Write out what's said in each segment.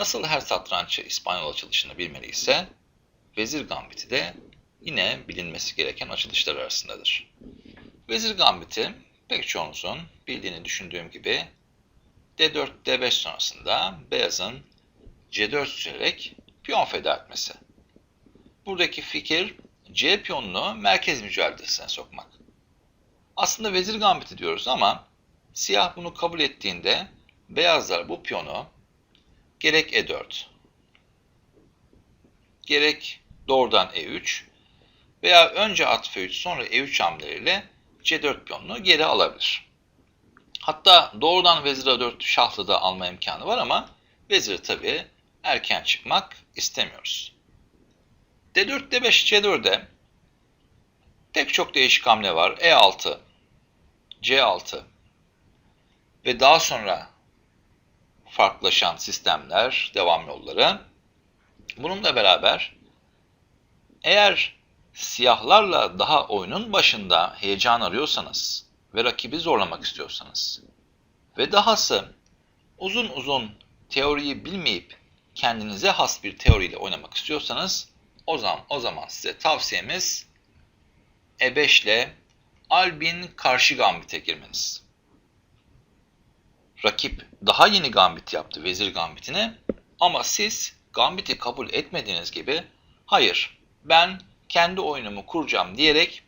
Nasıl her satranççı İspanyol açılışını bilmeliyse, Vezir Gambiti de yine bilinmesi gereken açılışlar arasındadır. Vezir Gambiti pek çoğunuzun bildiğini düşündüğüm gibi D4, D5 sonrasında beyazın C4 sürerek piyon feda etmesi. Buradaki fikir C piyonunu merkez mücadelesine sokmak. Aslında vezir gambiti diyoruz ama siyah bunu kabul ettiğinde beyazlar bu piyonu gerek E4 gerek doğrudan E3 veya önce at F3 sonra E3 hamleleriyle C4 piyonunu geri alabilir. Hatta doğrudan vezir A4 şahlı da alma imkanı var ama veziri tabii erken çıkmak istemiyoruz. D4, D5, C4'de pek çok değişik hamle var. E6, C6 ve daha sonra farklılaşan sistemler, devam yolları. Bununla beraber eğer siyahlarla daha oyunun başında heyecan arıyorsanız ve rakibi zorlamak istiyorsanız ve dahası uzun uzun teoriyi bilmeyip kendinize has bir teoriyle oynamak istiyorsanız o zaman, o zaman size tavsiyemiz E5 ile Albin karşı gambite girmeniz. Rakip daha yeni gambit yaptı vezir gambitine ama siz gambiti kabul etmediğiniz gibi hayır ben kendi oyunumu kuracağım diyerek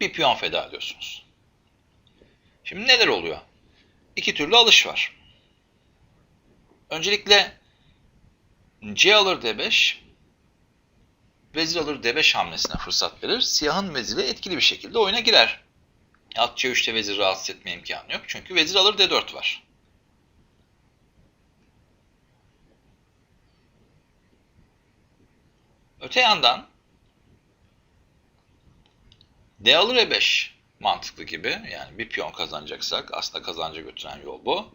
bir piyon feda ediyorsunuz. Şimdi neler oluyor? İki türlü alış var. Öncelikle C alır D5, vezir alır D5 hamlesine fırsat verir. Siyahın veziri etkili bir şekilde oyuna girer. At C3'te vezir rahatsız etme imkanı yok. Çünkü vezir alır D4 var. Öte yandan D alır E5 mantıklı gibi. Yani bir piyon kazanacaksak aslında kazanca götüren yol bu.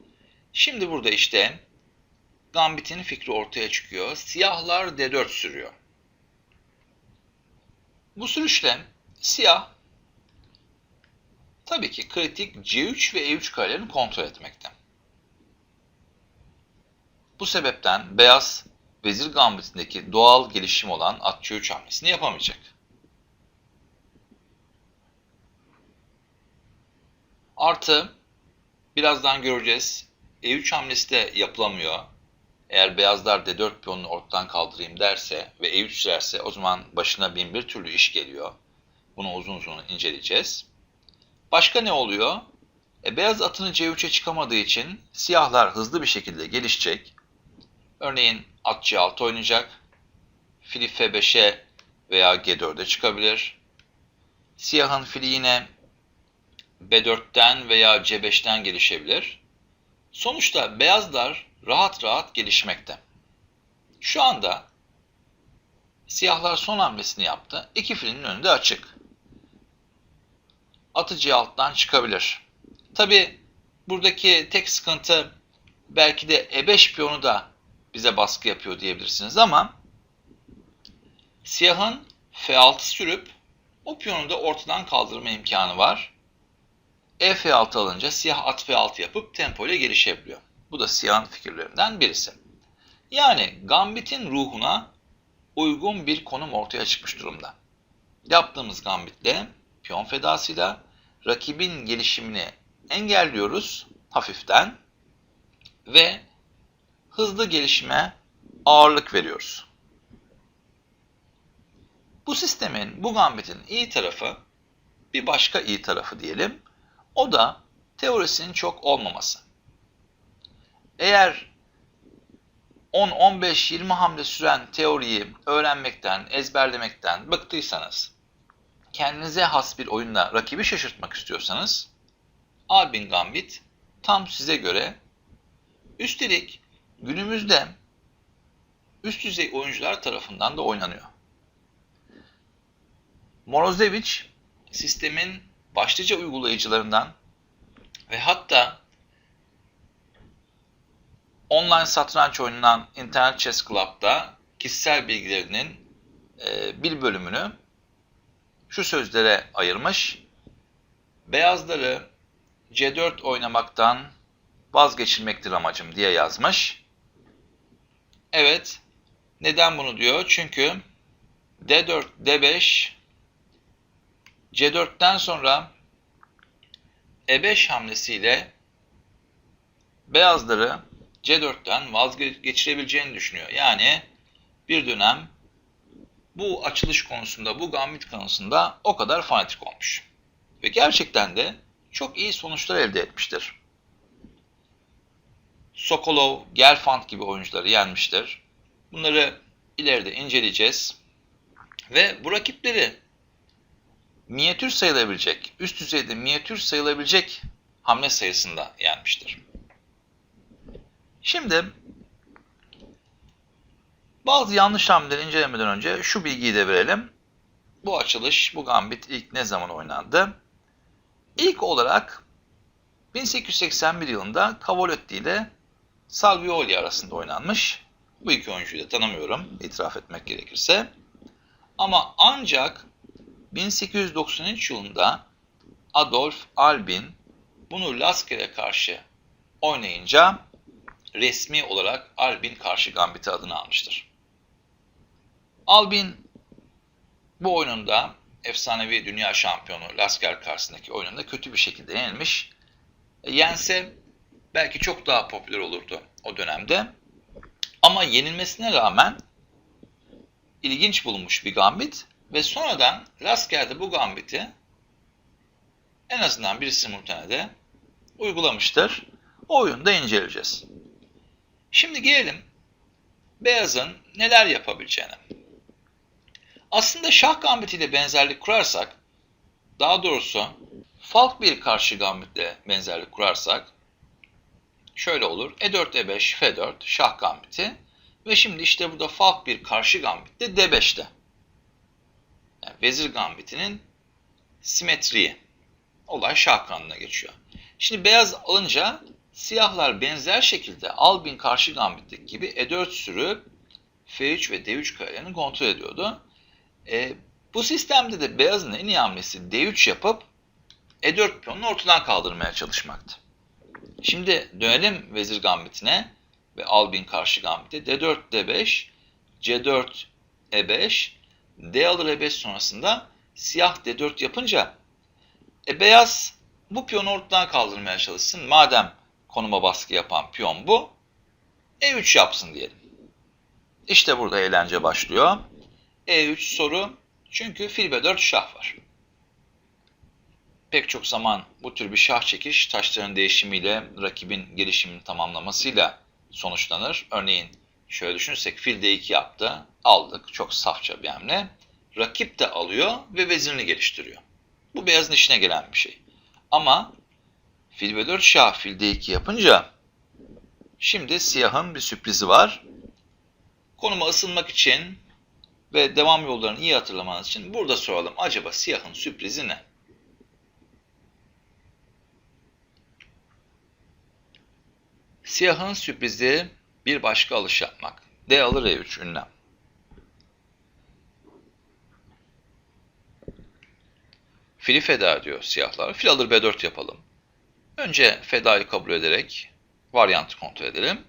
Şimdi burada işte Gambit'in fikri ortaya çıkıyor. Siyahlar D4 sürüyor. Bu sürüşle siyah tabii ki kritik C3 ve E3 karelerini kontrol etmekte. Bu sebepten beyaz vezir gambitindeki doğal gelişim olan at C3 hamlesini yapamayacak. Artı birazdan göreceğiz E3 hamlesi de yapılamıyor. Eğer beyazlar D4 piyonunu ortadan kaldırayım derse ve E3 sürerse o zaman başına bin bir türlü iş geliyor. Bunu uzun uzun inceleyeceğiz. Başka ne oluyor? E, beyaz atını C3'e çıkamadığı için siyahlar hızlı bir şekilde gelişecek. Örneğin at C6 oynayacak. Fili F5'e veya G4'e çıkabilir. Siyahın fili yine B4'ten veya C5'ten gelişebilir. Sonuçta beyazlar rahat rahat gelişmekte. Şu anda siyahlar son hamlesini yaptı. İki filin önünde açık. Atıcı alttan çıkabilir. Tabi buradaki tek sıkıntı belki de E5 piyonu da bize baskı yapıyor diyebilirsiniz ama siyahın F6 sürüp o piyonu da ortadan kaldırma imkanı var. E F6 alınca siyah at F6 yapıp tempo ile gelişebiliyor. Bu da siyahın fikirlerinden birisi. Yani Gambit'in ruhuna uygun bir konum ortaya çıkmış durumda. Yaptığımız Gambit'le, piyon fedasıyla rakibin gelişimini engelliyoruz hafiften ve hızlı gelişime ağırlık veriyoruz. Bu sistemin, bu Gambit'in iyi tarafı, bir başka iyi tarafı diyelim, o da teorisinin çok olmaması. Eğer 10, 15, 20 hamle süren teoriyi öğrenmekten, ezberlemekten bıktıysanız, kendinize has bir oyunla rakibi şaşırtmak istiyorsanız, Albin Gambit tam size göre. Üstelik günümüzde üst düzey oyuncular tarafından da oynanıyor. Morozevic sistemin başlıca uygulayıcılarından ve hatta online satranç oynanan Internet Chess Club'da kişisel bilgilerinin e, bir bölümünü şu sözlere ayırmış. Beyazları C4 oynamaktan vazgeçilmektir amacım diye yazmış. Evet. Neden bunu diyor? Çünkü D4, D5 C4'ten sonra E5 hamlesiyle beyazları C4'ten vazgeçirebileceğini düşünüyor. Yani bir dönem bu açılış konusunda, bu gambit konusunda o kadar fanatik olmuş. Ve gerçekten de çok iyi sonuçlar elde etmiştir. Sokolov, Gelfand gibi oyuncuları yenmiştir. Bunları ileride inceleyeceğiz. Ve bu rakipleri minyatür sayılabilecek, üst düzeyde minyatür sayılabilecek hamle sayısında yenmiştir. Şimdi bazı yanlış hamleleri incelemeden önce şu bilgiyi de verelim. Bu açılış, bu gambit ilk ne zaman oynandı? İlk olarak 1881 yılında Cavolotti ile Salvioli arasında oynanmış. Bu iki oyuncuyu da tanımıyorum, itiraf etmek gerekirse. Ama ancak 1893 yılında Adolf Albin bunu Lasker'e karşı oynayınca resmi olarak Albin karşı gambiti adını almıştır. Albin bu oyununda efsanevi dünya şampiyonu Lasker karşısındaki oyununda kötü bir şekilde yenilmiş. E, yense belki çok daha popüler olurdu o dönemde. Ama yenilmesine rağmen ilginç bulunmuş bir gambit ve sonradan Lasker'de bu gambiti en azından bir simultanede uygulamıştır. O oyunda inceleyeceğiz. Şimdi gelelim beyazın neler yapabileceğine. Aslında şah gambitiyle benzerlik kurarsak, daha doğrusu falk bir karşı gambitle benzerlik kurarsak, şöyle olur. E4, E5, F4, şah gambiti. Ve şimdi işte burada falk bir karşı gambit de D5'te. Yani vezir gambitinin simetriği. Olay şah kanına geçiyor. Şimdi beyaz alınca siyahlar benzer şekilde Albin karşı gambitteki gibi E4 sürüp F3 ve D3 karelerini kontrol ediyordu. E, bu sistemde de beyazın en iyi hamlesi D3 yapıp E4 piyonunu ortadan kaldırmaya çalışmaktı. Şimdi dönelim vezir gambitine ve Albin karşı gambite. D4, D5, C4, E5, D alır E5 sonrasında siyah D4 yapınca e, beyaz bu piyonu ortadan kaldırmaya çalışsın. Madem konuma baskı yapan piyon bu, E3 yapsın diyelim. İşte burada eğlence başlıyor. E3 soru çünkü fil B4 şah var. Pek çok zaman bu tür bir şah çekiş taşların değişimiyle rakibin gelişimini tamamlamasıyla sonuçlanır. Örneğin şöyle düşünürsek fil D2 yaptı, aldık. Çok safça bir hamle. Rakip de alıyor ve vezirini geliştiriyor. Bu beyazın işine gelen bir şey. Ama fil B4 şah fil D2 yapınca şimdi siyahın bir sürprizi var. Konuma ısınmak için ve devam yollarını iyi hatırlamanız için burada soralım. Acaba siyahın sürprizi ne? Siyahın sürprizi bir başka alış yapmak. D alır E3 ünlem. Fili feda diyor siyahlar. Fil alır B4 yapalım. Önce fedayı kabul ederek varyantı kontrol edelim.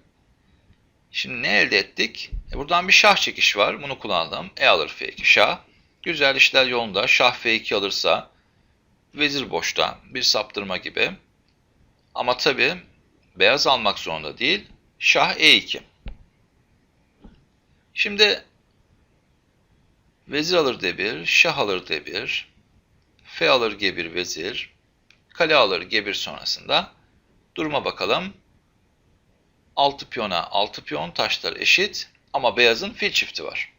Şimdi ne elde ettik? E buradan bir şah çekiş var. Bunu kullanalım. E alır F2 şah. Güzel işler yolunda. Şah F2 alırsa vezir boşta bir saptırma gibi. Ama tabi beyaz almak zorunda değil. Şah E2. Şimdi vezir alır D1, şah alır D1, F alır G1 vezir, kale alır G1 sonrasında duruma bakalım. 6 piyona 6 piyon taşlar eşit ama beyazın fil çifti var.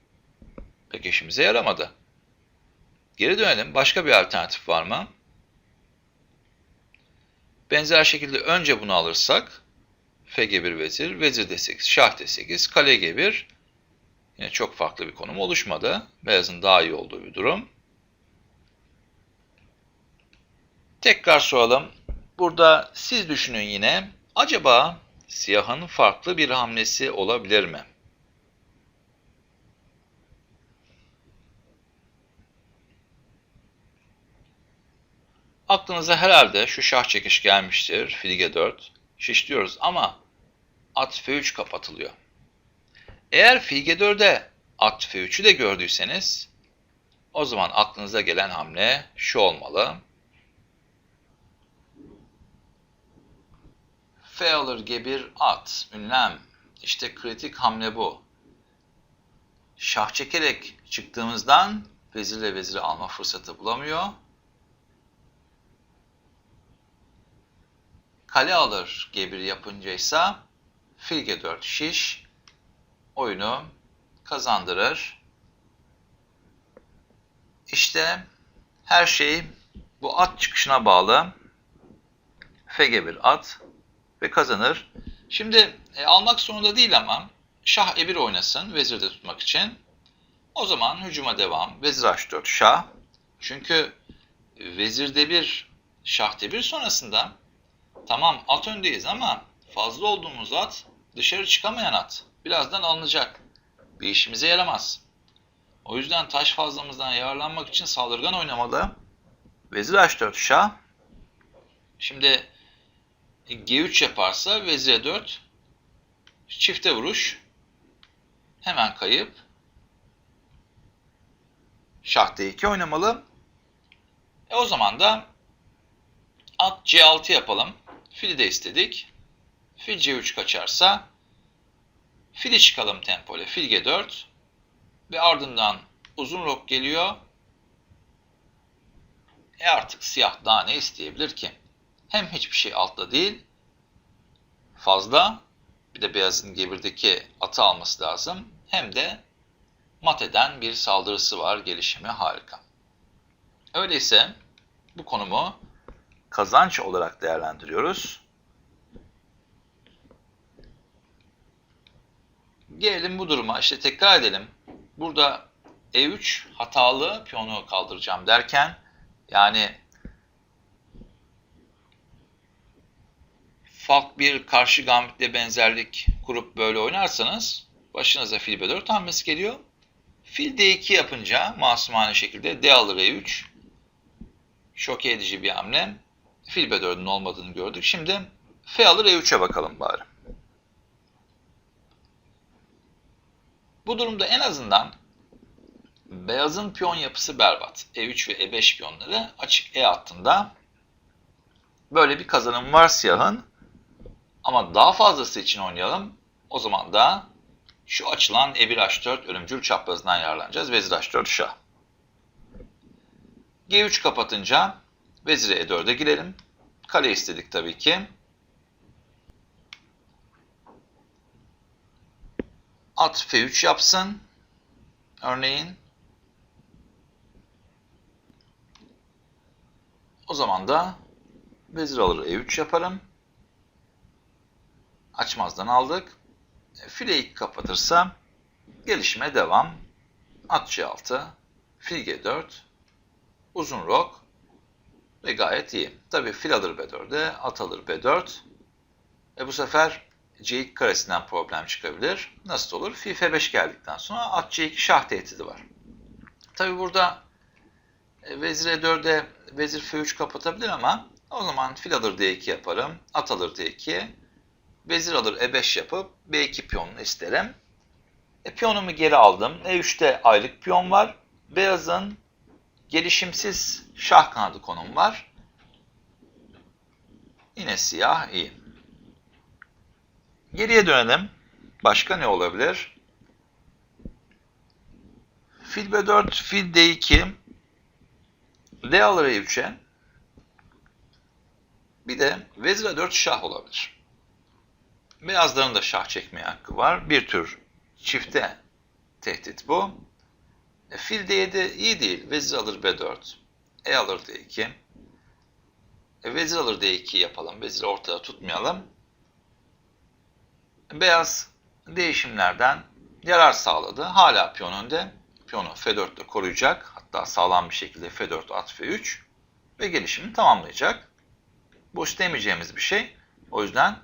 Pek işimize yaramadı. Geri dönelim. Başka bir alternatif var mı? Benzer şekilde önce bunu alırsak FG1 vezir, vezir D8, şah D8, kale G1 yine çok farklı bir konum oluşmadı. Beyazın daha iyi olduğu bir durum. Tekrar soralım. Burada siz düşünün yine. Acaba siyahın farklı bir hamlesi olabilir mi? Aklınıza herhalde şu şah çekiş gelmiştir. Fil G4. Şiş diyoruz ama at F3 kapatılıyor. Eğer fil G4'e at F3'ü de gördüyseniz o zaman aklınıza gelen hamle şu olmalı. F alır G1 at, ünlem. İşte kritik hamle bu. Şah çekerek çıktığımızdan vezirle veziri alma fırsatı bulamıyor. Kale alır G1 yapınca ise fil G4 şiş oyunu kazandırır. İşte her şey bu at çıkışına bağlı. FG1 at ve kazanır. Şimdi e, almak zorunda değil ama şah e1 oynasın vezirde tutmak için. O zaman hücuma devam. Vezir h4 şah. Çünkü vezirde bir şah d1 sonrasında tamam at öndeyiz ama fazla olduğumuz at dışarı çıkamayan at. Birazdan alınacak. Bir işimize yaramaz. O yüzden taş fazlamızdan yararlanmak için saldırgan oynamalı. Vezir h4 şah. Şimdi G3 yaparsa vezir 4 çifte vuruş. Hemen kayıp. Şah D2 oynamalı. E o zaman da at C6 yapalım. Fili de istedik. Fil C3 kaçarsa fili çıkalım tempo. Fil G4 ve ardından uzun rok geliyor. E artık siyah daha ne isteyebilir ki? Hem hiçbir şey altta değil, fazla, bir de beyazın gebirdeki atı alması lazım. Hem de mat eden bir saldırısı var, gelişimi harika. Öyleyse bu konumu kazanç olarak değerlendiriyoruz. Gelelim bu duruma, işte tekrar edelim. Burada E3 hatalı piyonu kaldıracağım derken yani farklı bir karşı gambitle benzerlik kurup böyle oynarsanız başınıza fil B4 hamlesi geliyor. Fil D2 yapınca masumane şekilde D alır E3 şok edici bir hamle. Fil B4'ün olmadığını gördük. Şimdi F alır E3'e bakalım bari. Bu durumda en azından beyazın piyon yapısı berbat. E3 ve E5 piyonları açık E hattında. Böyle bir kazanım var siyahın. Ama daha fazlası için oynayalım. O zaman da şu açılan E1 H4 ölümcül çaprazından yararlanacağız. Vezir H4 şah. G3 kapatınca vezir E4'e girelim. Kale istedik tabii ki. At F3 yapsın. Örneğin. O zaman da vezir alır E3 yaparım. Açmazdan aldık. E, file 2 kapatırsa gelişime devam. At C6, fil G4, uzun rok ve gayet iyi. Tabi fil alır B4'e, at alır B4. E bu sefer C2 karesinden problem çıkabilir. Nasıl olur? Fil F5 geldikten sonra at C2 şah tehdidi var. Tabi burada e, vezir E4'e vezir F3 kapatabilir ama o zaman fil alır D2 yaparım. At alır D2. Vezir alır E5 yapıp B2 piyonunu isterim. E, piyonumu geri aldım. E3'te aylık piyon var. Beyazın gelişimsiz şah kanadı konum var. Yine siyah iyi. Geriye dönelim. Başka ne olabilir? Fil B4, fil D2, D alır E3'e. Bir de vezir A4 şah olabilir. Beyazların da şah çekmeye hakkı var. Bir tür çifte tehdit bu. E, fil D7 iyi değil. Vezir alır B4. E alır D2. E, vezir alır D2 yapalım. Veziri ortada tutmayalım. Beyaz değişimlerden yarar sağladı. Hala piyon önde. Piyonu F4 ile koruyacak. Hatta sağlam bir şekilde F4 at F3 ve gelişimini tamamlayacak. Bu istemeyeceğimiz bir şey. O yüzden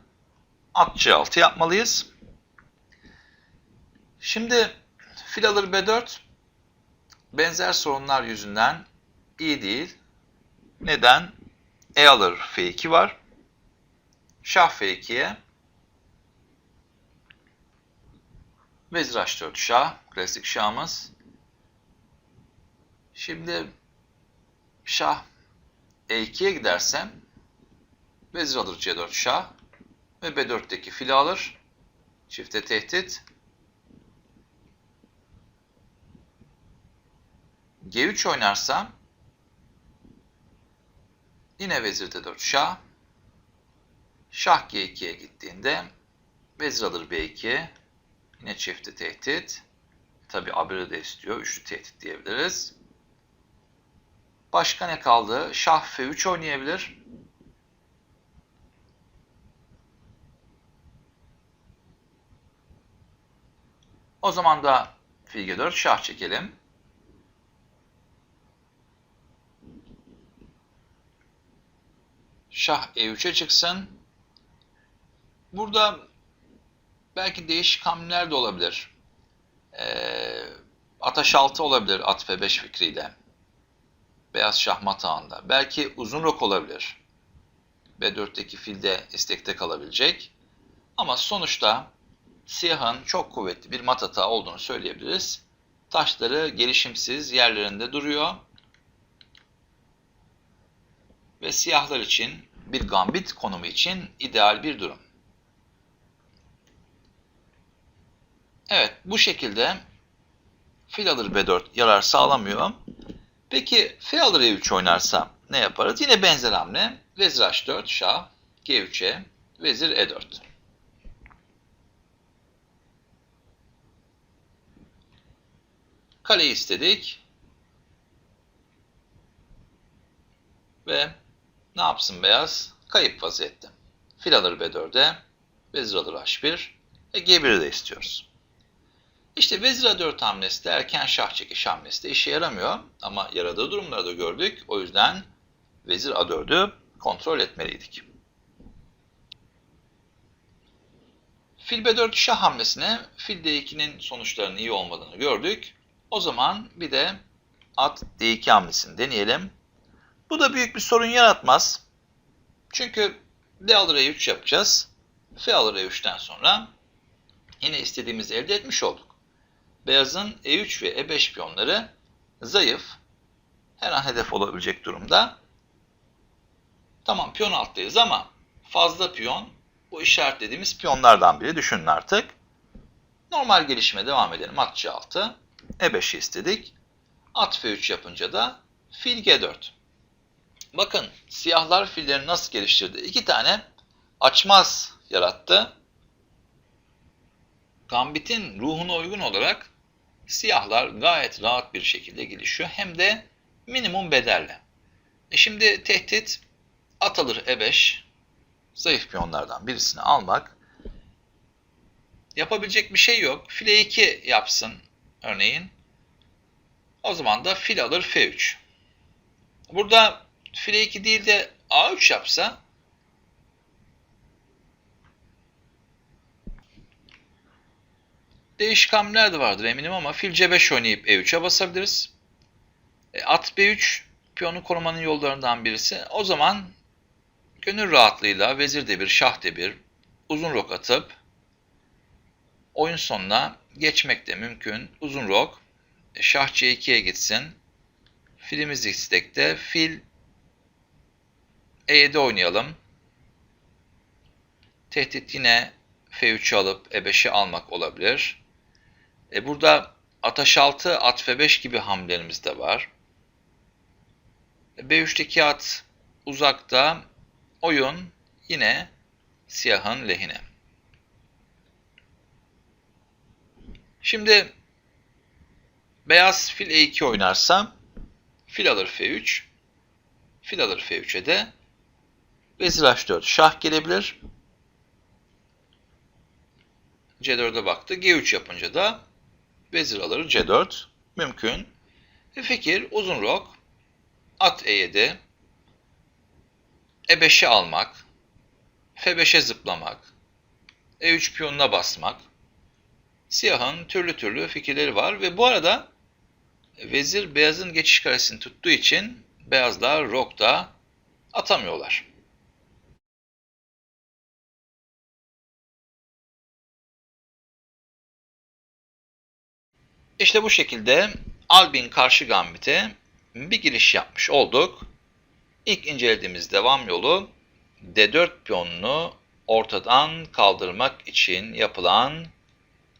at C6 yapmalıyız. Şimdi fil alır B4 benzer sorunlar yüzünden iyi değil. Neden? E alır F2 var. Şah F2'ye Vezir H4 şah. Klasik şahımız. Şimdi şah E2'ye gidersem vezir alır C4 şah ve B4'teki fili alır. Çifte tehdit. G3 oynarsam yine vezir D4 şah. Şah G2'ye gittiğinde vezir alır B2. Yine çifte tehdit. Tabi abiri de istiyor. Üçlü tehdit diyebiliriz. Başka ne kaldı? Şah F3 oynayabilir. O zaman da fil G4 şah çekelim. Şah E3'e çıksın. Burada belki değişik hamleler de olabilir. Ee, Ataş 6 olabilir at F5 fikriyle. Beyaz şah matağında. Belki uzun rok olabilir. B4'teki fil de istekte kalabilecek. Ama sonuçta siyahın çok kuvvetli bir mat hata olduğunu söyleyebiliriz. Taşları gelişimsiz yerlerinde duruyor. Ve siyahlar için bir gambit konumu için ideal bir durum. Evet bu şekilde fil alır B4 yarar sağlamıyor. Peki F alır E3 oynarsam ne yaparız? Yine benzer hamle. Vezir H4, şah, G3'e, vezir E4. Kaleyi istedik. Ve ne yapsın beyaz? Kayıp vaziyette. Fil alır B4'e, vezir alır H1 ve G1'i de istiyoruz. İşte vezir A4 hamlesi de erken şah çekiş hamlesi de işe yaramıyor. Ama yaradığı durumları da gördük. O yüzden vezir A4'ü kontrol etmeliydik. Fil B4 şah hamlesine fil D2'nin sonuçlarının iyi olmadığını gördük. O zaman bir de at D2 hamlesini deneyelim. Bu da büyük bir sorun yaratmaz. Çünkü D alır E3 yapacağız. F alır E3'ten sonra yine istediğimizi elde etmiş olduk. Beyazın E3 ve E5 piyonları zayıf. Her an hedef olabilecek durumda. Tamam piyon alttayız ama fazla piyon bu işaretlediğimiz piyonlardan biri düşünün artık. Normal gelişime devam edelim. At C6. E5'i istedik. At F3 yapınca da fil G4. Bakın siyahlar filleri nasıl geliştirdi? İki tane açmaz yarattı. Gambit'in ruhuna uygun olarak siyahlar gayet rahat bir şekilde gelişiyor. Hem de minimum bedelle. E şimdi tehdit at alır E5. Zayıf piyonlardan birisini almak. Yapabilecek bir şey yok. File 2 yapsın örneğin. O zaman da fil alır F3. Burada file 2 değil de A3 yapsa Değişik hamleler de vardır eminim ama fil C5 oynayıp E3'e basabiliriz. E, at B3 piyonu korumanın yollarından birisi. O zaman gönül rahatlığıyla vezir D1, şah D1 uzun rok atıp oyun sonuna geçmek de mümkün. Uzun rok e, şah C2'ye gitsin. Filimiz istekte. Fil E7 oynayalım. Tehdit yine F3'ü alıp E5'i almak olabilir. E burada ataş 6, at F5 gibi hamlelerimiz de var. E B3'teki at uzakta. Oyun yine siyahın lehine. Şimdi beyaz fil E2 oynarsa fil alır F3. Fil alır F3'e de vezir H4 şah gelebilir. C4'e baktı. G3 yapınca da vezir alır C4 mümkün. Ve fikir uzun rok at E7 E5'i almak F5'e zıplamak E3 piyonuna basmak siyahın türlü türlü fikirleri var ve bu arada vezir beyazın geçiş karesini tuttuğu için beyazlar rokta atamıyorlar. İşte bu şekilde Albin karşı gambite bir giriş yapmış olduk. İlk incelediğimiz devam yolu D4 piyonunu ortadan kaldırmak için yapılan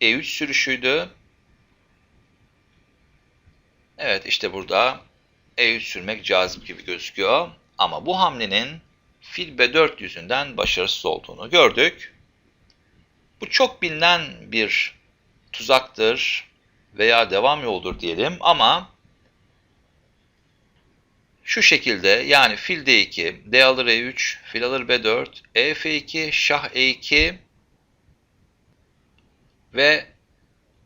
E3 sürüşüydü. Evet işte burada E3 sürmek cazip gibi gözüküyor. Ama bu hamlenin fil B4 yüzünden başarısız olduğunu gördük. Bu çok bilinen bir tuzaktır veya devam yoldur diyelim ama şu şekilde yani fil D2, D alır E3, fil alır B4, E F2, şah E2 ve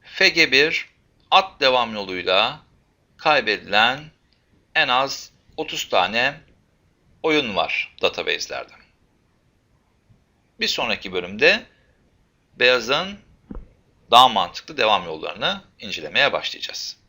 FG1 at devam yoluyla kaybedilen en az 30 tane oyun var database'lerde. Bir sonraki bölümde beyazın daha mantıklı devam yollarını incelemeye başlayacağız.